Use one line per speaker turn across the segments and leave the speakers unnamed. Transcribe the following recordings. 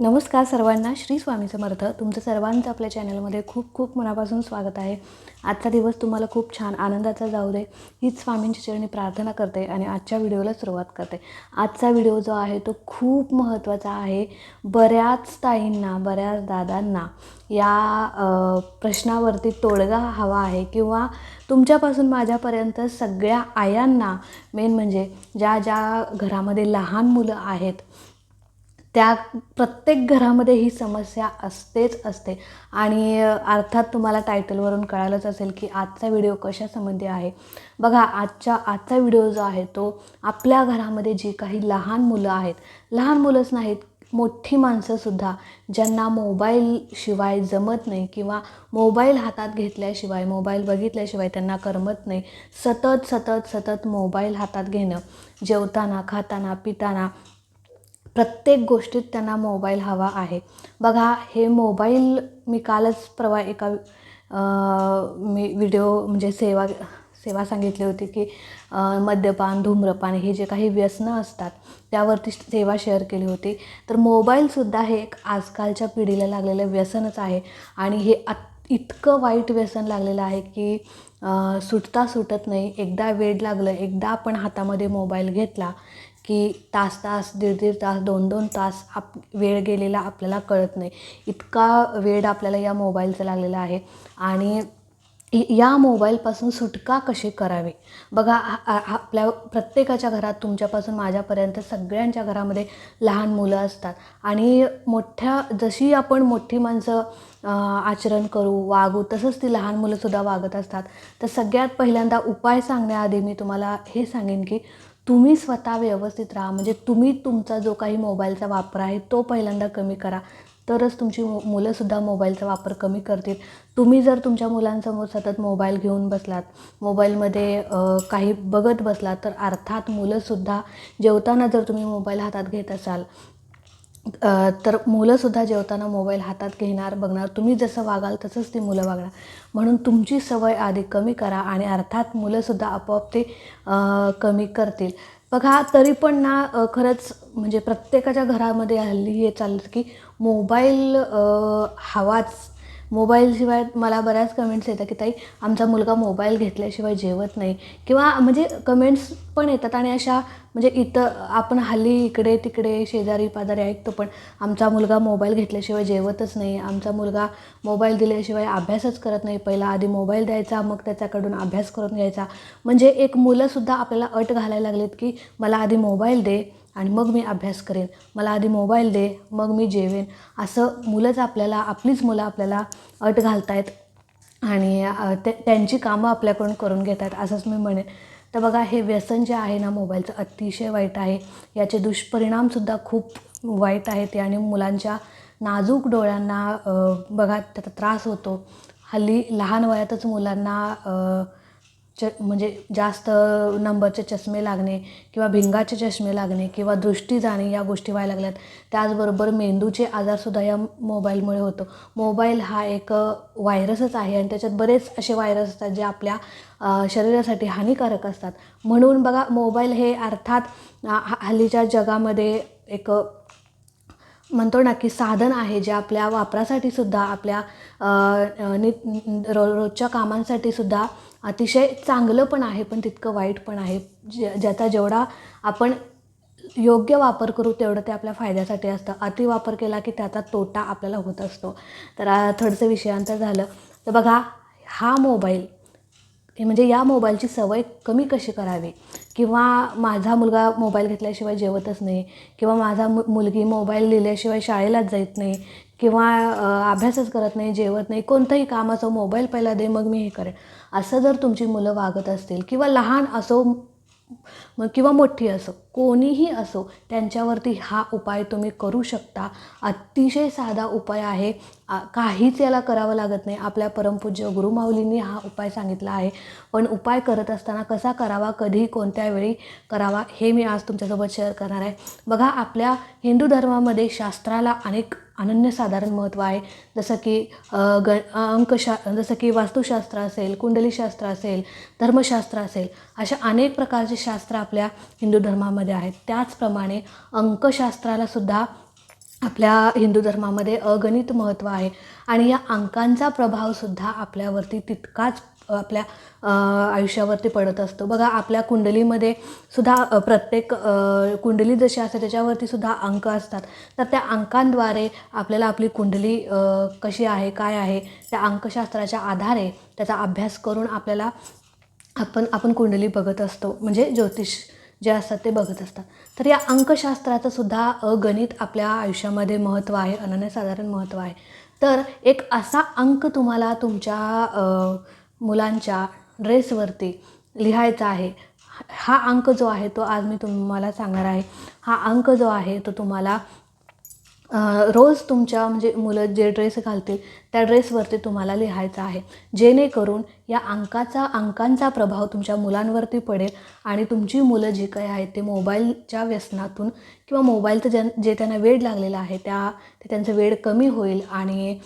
नमस्कार सर्वांना श्री स्वामी समर्थ. तुमचं सर्वांचं आपल्या चॅनलमध्ये खूप खूप मनापासून स्वागत आहे. आजचा दिवस तुम्हाला खूप छान आनंदाचा जाऊ दे हीच स्वामींची चरणी प्रार्थना करते आणि आजच्या व्हिडिओला सुरुवात करते. आजचा व्हिडिओ जो आहे तो खूप महत्त्वाचा आहे. बऱ्याच ताईंना बऱ्याच दादांना या प्रश्नावरती तोडगा हवा आहे किंवा तुमच्यापासून माझ्यापर्यंत सगळ्या आयांना मेन म्हणजे ज्या ज्या घरामध्ये लहान मुलं आहेत त्या प्रत्येक घरामध्ये ही समस्या असतेच असते. आणि अर्थात तुम्हाला टायटलवरून कळालंच असेल की आजचा व्हिडिओ कशासंबंधी आहे. बघा आजच्या आजचा व्हिडिओ जो आहे तो आपल्या घरामध्ये जी काही लहान मुलं आहेत लहान मुलंच नाहीत मोठी माणसंसुद्धा ज्यांना मोबाईलशिवाय जमत नाही किंवा मोबाईल हातात घेतल्याशिवाय मोबाईल बघितल्याशिवाय त्यांना करमत नाही सतत सतत सतत मोबाईल हातात घेणं जेवताना खाताना पिताना प्रत्येक गोष्टीत त्यांना मोबाईल हवा आहे. बघा हे मोबाईल मी कालच प्रवा एका मी व्हिडिओ म्हणजे सेवा सेवा सांगितली होती की मद्यपान धूम्रपान हे जे काही व्यसनं असतात त्यावरती सेवा शेअर केली होती. तर मोबाईलसुद्धा हे एक आजकालच्या पिढीला लागलेलं व्यसनच आहे. आणि हे अत इतकं वाईट व्यसन लागलेलं आहे की सुटता सुटत नाही. एकदा वेड लागलं एकदा आपण हातामध्ये मोबाईल घेतला की तास तास दीड दीड तास दोन दोन तास आप वेळ गेलेला आपल्याला कळत नाही. इतका वेळ आपल्याला या मोबाईलचा लागलेला आहे. आणि या मोबाईलपासून सुटका कशी करावी? बघा आपल्या प्रत्येकाच्या घरात तुमच्यापासून माझ्यापर्यंत सगळ्यांच्या घरामध्ये लहान मुलं असतात. आणि मोठ्या जशी आपण मोठी माणसं आचरण करू वागू तसंच ती लहान मुलंसुद्धा वागत असतात. तर सगळ्यात पहिल्यांदा उपाय सांगण्याआधी मी तुम्हाला हे सांगेन की तुम्ही स्वतः व्यवस्थित राहा. म्हणजे तुम्ही तुमचा जो काही मोबाईलचा वापर आहे तो पहिल्यांदा कमी करा. तरच तुमची मु मुलंसुद्धा मोबाईलचा वापर कमी करतील. तुम्ही जर तुमच्या मुलांसमोर सतत मोबाईल घेऊन बसलात मोबाईलमध्ये काही बघत बसलात तर अर्थात मुलंसुद्धा जेवताना जर तुम्ही मोबाईल हातात घेत असाल तर मुलंसुद्धा जेवताना मोबाईल हातात घेणार बघणार. तुम्ही जसं वागाल तसंच ती मुलं वागणार. म्हणून तुमची सवय आधी कमी करा आणि अर्थात मुलंसुद्धा आपोआप ते कमी करतील. बघा तरी पण ना खरंच म्हणजे प्रत्येकाच्या घरामध्ये हल्ली हे चाललं की मोबाईल हवाच मोबाईलशिवाय मला बऱ्याच कमेंट्स येतात की ताई आमचा मुलगा मोबाईल घेतल्याशिवाय जेवत नाही. किंवा म्हणजे कमेंट्स पण येतात आणि अशा म्हणजे इथं आपण हल्ली इकडे तिकडे शेजारी पाजारी ऐकतो पण आमचा मुलगा मोबाईल घेतल्याशिवाय जेवतच नाही. आमचा मुलगा मोबाईल दिल्याशिवाय अभ्यासच करत नाही. पहिला आधी मोबाईल द्यायचा मग त्याच्याकडून अभ्यास करून घ्यायचा. म्हणजे एक मुलंसुद्धा आपल्याला अट घालायला लागलीत की मला आधी मोबाईल दे. आणि मग मी अभ्यास करेन. मला आधी मोबाईल दे मग मी जेवेन. असं मुलंच आपल्याला आपलीच मुलं आपल्याला अट घालतायत आणि ते त्यांची कामं आपल्याकडून करून घेत आहेत असंच मी म्हणेन. तर बघा हे व्यसन जे आहे ना मोबाईलचं अतिशय वाईट आहे. याचे दुष्परिणामसुद्धा खूप वाईट आहेत. आणि मुलांच्या नाजूक डोळ्यांना बघा त्याचा त्रास होतो. हल्ली लहान वयातच मुलांना च म्हणजे जास्त नंबरचे चष्मे लागणे किंवा भिंगाचे चष्मे लागणे किंवा दृष्टी जाणे या गोष्टी व्हायला लागल्यात. त्याचबरोबर मेंदूचे आजारसुद्धा या मोबाईलमुळे होतो. मोबाईल हा एक व्हायरसच आहे आणि त्याच्यात बरेच असे व्हायरस असतात जे आपल्या शरीरासाठी हानिकारक असतात. म्हणून बघा मोबाईल हे अर्थात हल्लीच्या जगामध्ये एक म्हणतो ना की साधन आहे जे आपल्या वापरासाठी सुद्धा आपल्या नि रो रोजच्या कामांसाठी सुद्धा अतिशय चांगलं पण आहे पण तितकं वाईट पण आहे. ज्या ज्याचा जेवढा आपण योग्य वापर करू तेवढं ते आपल्या फायद्यासाठी असतं. अतिवापर केला की त्याचा तोटा आपल्याला होत असतो. तर थोडंसं विषयांतर झालं. तर बघा हा मोबाईल हे म्हणजे या मोबाईलची सवय कमी कशी करावी? किंवा माझा मुलगा मोबाईल घेतल्याशिवाय जेवतच नाही. किंवा माझा मु मुलगी मोबाईल दिल्याशिवाय शाळेलाच जात नाही. किंवा अभ्यासच करत नाही जेवत नाही कोणतंही काम असो मोबाईल पहिला दे मग मी हे करेन. असं जर तुमची मुलं वागत असतील किंवा लहान असो मग किंवा मोठी असो कोणीही असो त्यांच्यावरती हा उपाय तुम्ही करू शकता. अतिशय साधा उपाय आहे. काहीच याला करावं लागत नाही. आपल्या परमपूज्य गुरुमाऊलींनी हा उपाय सांगितला आहे. पण उपाय करत असताना कसा करावा कधी कोणत्या वेळी करावा हे मी आज तुमच्यासोबत शेअर करणार आहे. बघा आपल्या हिंदू धर्मामध्ये शास्त्राला अनेक अनन्यसाधारण महत्त्व आहे. जसं की ग अंकशा जसं की वास्तुशास्त्र असेल कुंडलीशास्त्र असेल धर्मशास्त्र असेल अशा अनेक प्रकारचे शास्त्र आपल्या हिंदू धर्मामध्ये आहेत. त्याचप्रमाणे अंकशास्त्राला सुद्धा आपल्या हिंदू धर्मामध्ये अगणित महत्त्व आहे. आणि या अंकांचा प्रभावसुद्धा आपल्यावरती तितकाच आपल्या आयुष्यावरती पडत असतो. बघा आपल्या कुंडलीमध्ये सुद्धा प्रत्येक कुंडली जशी असते त्याच्यावरती सुद्धा अंक असतात. तर त्या अंकांद्वारे आपल्याला आपली कुंडली कशी आहे काय आहे त्या अंकशास्त्राच्या आधारे त्याचा अभ्यास करून आपल्याला आपण आपण कुंडली बघत असतो. म्हणजे ज्योतिष जे असतात ते बघत असतात. तर या अंकशास्त्राचं सुद्धा गणित आपल्या आयुष्यामध्ये महत्त्व आहे. अनन्यसाधारण महत्त्व आहे. तर एक असा अंक तुम्हाला तुमच्या मुलांच्या ड्रेसवरती लिहायचा आहे. हा अंक जो आहे तो आज मी तुम्हाला सांगणार आहे. हा अंक जो आहे तो तुम्हाला रोज तुमच्या म्हणजे मुलं जे ड्रेस घालतील त्या ड्रेसवरती तुम्हाला लिहायचं आहे. जेणेकरून या अंकाचा अंकांचा प्रभाव तुमच्या मुलांवरती पडेल आणि तुमची मुलं जी काही आहेत ते मोबाईलच्या व्यसनातून किंवा मोबाईलचं ज्या जे त्यांना वेळ लागलेला आहे त्या ते त्यांचं वेळ कमी होईल आणि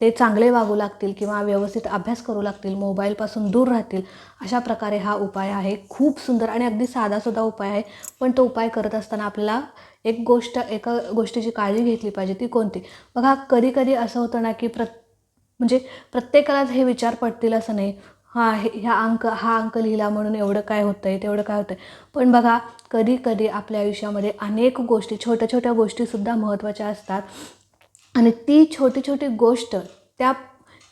ते चांगले वागू लागतील किंवा व्यवस्थित अभ्यास करू लागतील मोबाईलपासून दूर राहतील अशा प्रकारे हा उपाय आहे. खूप सुंदर आणि अगदी साधासुद्धा उपाय आहे. पण तो उपाय करत असताना आपल्याला एक गोष्ट एका गोष्टीची काळजी घेतली पाहिजे ती कोणती? बघा कधी कधी असं होतं ना की प्र म्हणजे प्रत्येकालाच हे विचार पडतील असं नाही. हां हे ह्या अंक हा अंक लिहिला म्हणून एवढं काय होतं आहे तेवढं काय होतं आहे पण बघा कधी कधी आपल्या आयुष्यामध्ये अनेक गोष्टी छोट्या छोट्या गोष्टीसुद्धा महत्त्वाच्या असतात. आणि ती छोटी छोटी गोष्ट त्या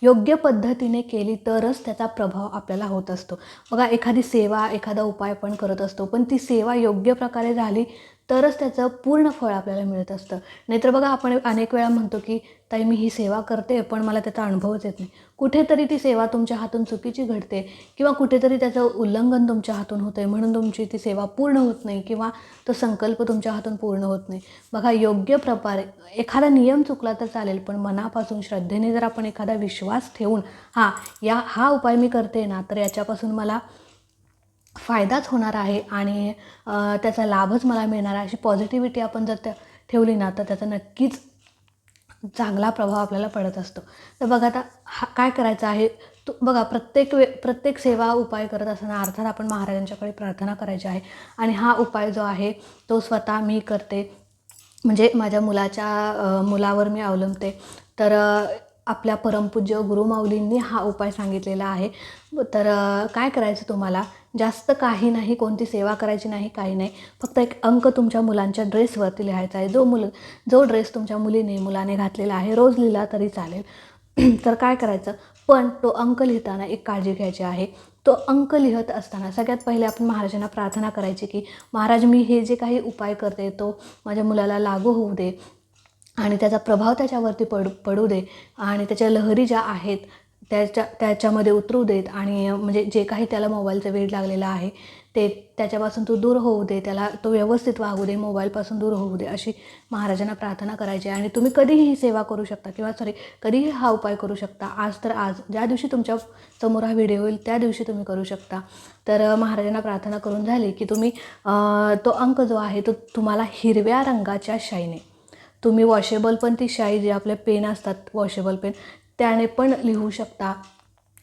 योग्य पद्धतीने केली तरच त्याचा प्रभाव आपल्याला होत असतो. बघा एखादी सेवा एखादा उपाय आपण करत असतो पण ती सेवा योग्य प्रकारे झाली तरच त्याचं पूर्ण फळ आपल्याला मिळत असतं. नाहीतर बघा आपण अनेक वेळा म्हणतो की ताई मी ही सेवा करते पण मला त्याचा अनुभवच येत नाही. कुठेतरी ती सेवा तुमच्या हातून चुकीची घडते किंवा कुठेतरी त्याचं उल्लंघन तुमच्या हातून होतं आहे म्हणून तुमची ती सेवा पूर्ण होत नाही किंवा तो संकल्प तुमच्या हातून पूर्ण होत नाही. बघा योग्य प्रकारे एखादा नियम चुकला तर चालेल पण मनापासून श्रद्धेने जर आपण एखादा विश्वास ठेवून हां या हा उपाय मी करते ना तर याच्यापासून मला फायदाच होणार आहे आणि त्याचा लाभच मला मिळणार आहे. अशी पॉझिटिव्हिटी आपण जर त्या ठेवली ना तर त्याचा नक्कीच चांगला प्रभाव आपल्याला पडत असतो. तर बघा आता हा काय करायचं आहे? तो बघा प्रत्येक वे प्रत्येक सेवा उपाय करत असताना अर्थात आपण महाराजांच्याकडे प्रार्थना करायची आहे. आणि हा उपाय जो आहे तो स्वतः मी करते. म्हणजे माझ्या मुलाच्या मुलावर मी अवलंबते. तर आपल्या परमपूज्य गुरुमाऊलींनी हा उपाय सांगितलेला आहे. तर काय करायचं तुम्हाला? जास्त काही नाही कोणती सेवा करायची नाही काही नाही. फक्त एक अंक तुमच्या मुलांच्या ड्रेसवरती लिहायचा आहे. जो मुल जो ड्रेस तुमच्या मुलीने मुलाने घातलेला आहे रोज लिहिला तरी चालेल. तर काय करायचं? पण तो अंक लिहिताना एक काळजी घ्यायची आहे. तो अंक लिहत असताना सगळ्यात पहिले आपण महाराजांना प्रार्थना करायची की महाराज मी हे जे काही उपाय करते तो माझ्या मुलाला लागू होऊ दे. आणि त्याचा प्रभाव त्याच्यावरती पडू पडू दे आणि त्याच्या लहरी ज्या आहेत त्याच्या त्याच्यामध्ये उतरू देत आणि म्हणजे जे काही त्याला मोबाईलचा वेळ लागलेला आहे ते त्याच्यापासून तो दूर होऊ दे त्याला तो व्यवस्थित वागू दे मोबाईलपासून दूर होऊ दे अशी महाराजांना प्रार्थना करायची आणि तुम्ही कधीही ही सेवा करू शकता किंवा सॉरी कधीही हा उपाय करू शकता. आज तर आज ज्या दिवशी तुमच्यासमोर हा व्हिडिओ होईल त्या दिवशी तुम्ही करू शकता. तर महाराजांना प्रार्थना करून झाली की तुम्ही तो अंक जो आहे तो तुम्हाला हिरव्या रंगाच्या शाईने तुम्ही वॉशेबल पण ती शाई जे आपले पेन असतात वॉशेबल पेन त्याने पण लिहू शकता.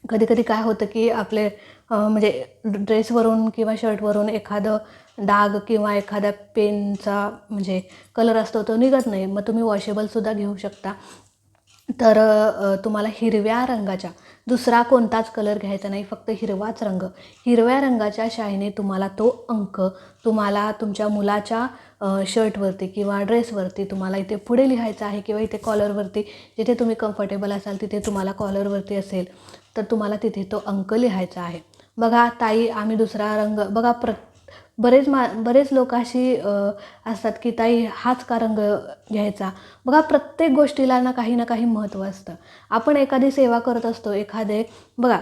कधी कधी काय होतं की आपले म्हणजे ड्रेसवरून किंवा शर्टवरून एखादं डाग किंवा एखाद्या पेनचा म्हणजे कलर असतो तो निघत नाही. मग तुम्ही वॉशेबलसुद्धा घेऊ शकता. तर तुम्हाला हिरव्या रंगाच्या दुसरा कोणताच कलर घ्यायचा नाही फक्त हिरवाच रंग. हिरव्या रंगाच्या शाईने तुम्हाला तो अंक तुम्हाला तुमच्या मुलाच्या शर्टवरती किंवा ड्रेसवरती तुम्हाला इथे पुढे लिहायचं आहे किंवा इथे कॉलरवरती जिथे तुम्ही कम्फर्टेबल असाल तिथे तुम्हाला कॉलरवरती असेल तर तुम्हाला तिथे तो अंक लिहायचा आहे. बघा ताई आम्ही दुसरा रंग बघा प्र बरेच मा बरेच लोक अशी असतात की ताई हाच का रंग घ्यायचा? बघा प्रत्येक गोष्टीला ना काही ना काही महत्त्व असतं. आपण एखादी सेवा करत असतो एखादे बघा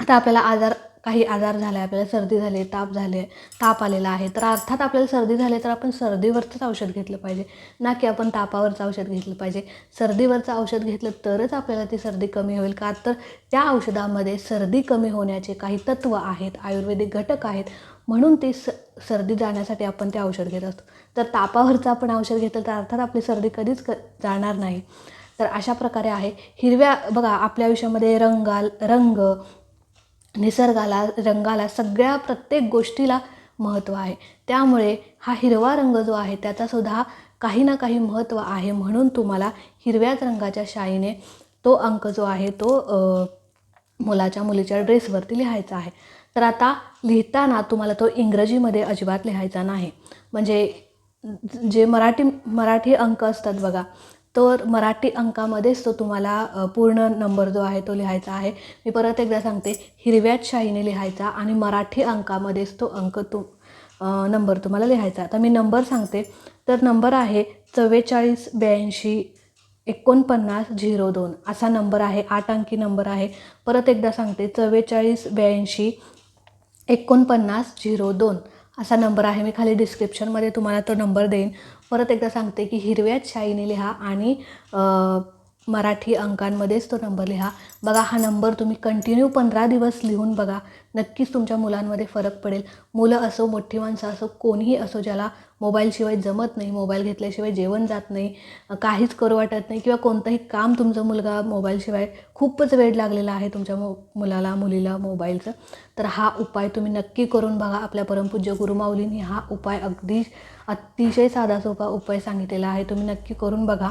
आता आपल्याला आजार काही आजार झाला आहे आपल्याला सर्दी झाली ताप झाले ताप आलेला आहे तर अर्थात आपल्याला सर्दी झाली तर आपण सर्दीवरचंच औषध घेतलं पाहिजे. ना की आपण तापावरचं औषध घेतलं पाहिजे. सर्दीवरचं औषध घेतलं तरच आपल्याला ती सर्दी कमी होईल का? तर त्या औषधामध्ये सर्दी कमी होण्याचे काही तत्त्व आहेत आयुर्वेदिक घटक आहेत. म्हणून ते स सर्दी जाण्यासाठी आपण ते औषध घेत असतो. तर तापावरचं आपण औषध घेतलं तर अर्थात आपली सर्दी कधीच क जाणार नाही. तर अशा प्रकारे आहे. हिरव्या बघा आपल्या आयुष्यामध्ये रंगाल रंग निसर्गाला रंगाला सगळ्या प्रत्येक गोष्टीला महत्त्व आहे. त्यामुळे हा हिरवा रंग जो आहे त्याचासुद्धा काही ना काही महत्त्व आहे म्हणून तुम्हाला हिरव्याच रंगाच्या शाईने तो अंक जो आहे तो मुलाच्या मुलीच्या ड्रेसवरती लिहायचा आहे. तर आता लिहिताना तुम्हाला तो इंग्रजीमध्ये अजिबात लिहायचा नाही. म्हणजे जे मराठी मराठी अंक असतात बघा तर मराठी अंकामध्येच तो तुम्हाला पूर्ण नंबर जो आहे तो लिहायचा आहे. मी परत एकदा सांगते हिरव्याच शाहीने लिहायचा आणि मराठी अंकामध्येच तो अंक तु नंबर तुम्हाला लिहायचा. आता मी नंबर सांगते. तर नंबर आहे चव्वेचाळीस ब्याऐंशी एकोणपन्नास झिरो दोन. असा नंबर आहे आठ अंकी नंबर आहे. परत एकदा सांगते चव्वेचाळीस ब्याऐंशी एकोणपन्नास झिरो दोन असा नंबर आहे. मी खाली डिस्क्रिप्शनमध्ये तुम्हाला तो नंबर देईन. परत एकदा सांगते की हिरव्या शाईने लिहा आणि मराठी अंकांमध्येच तो नंबर लिहा. बघा हा नंबर तुम्ही कंटिन्यू पंधरा दिवस लिहून बघा. नक्कीच तुमच्या मुलांमध्ये फरक पडेल. मुलं असो मोठी माणसं असो कोणीही असो ज्याला मोबाईलशिवाय जमत नाही मोबाईल घेतल्याशिवाय जेवण जात नाही काहीच करू वाटत नाही किंवा कोणतंही काम तुमचा मुलगा मोबाईलशिवाय खूपच वेळ लागलेला आहे तुमच्या मो मुलाला मुलीला मोबाईलचं तर हा उपाय तुम्ही नक्की करून बघा. आपल्या परमपूज्य गुरुमाऊलींनी हा उपाय अगदी अतिशय साधा सोपा उपाय सांगितलेला आहे. तुम्ही नक्की करून बघा.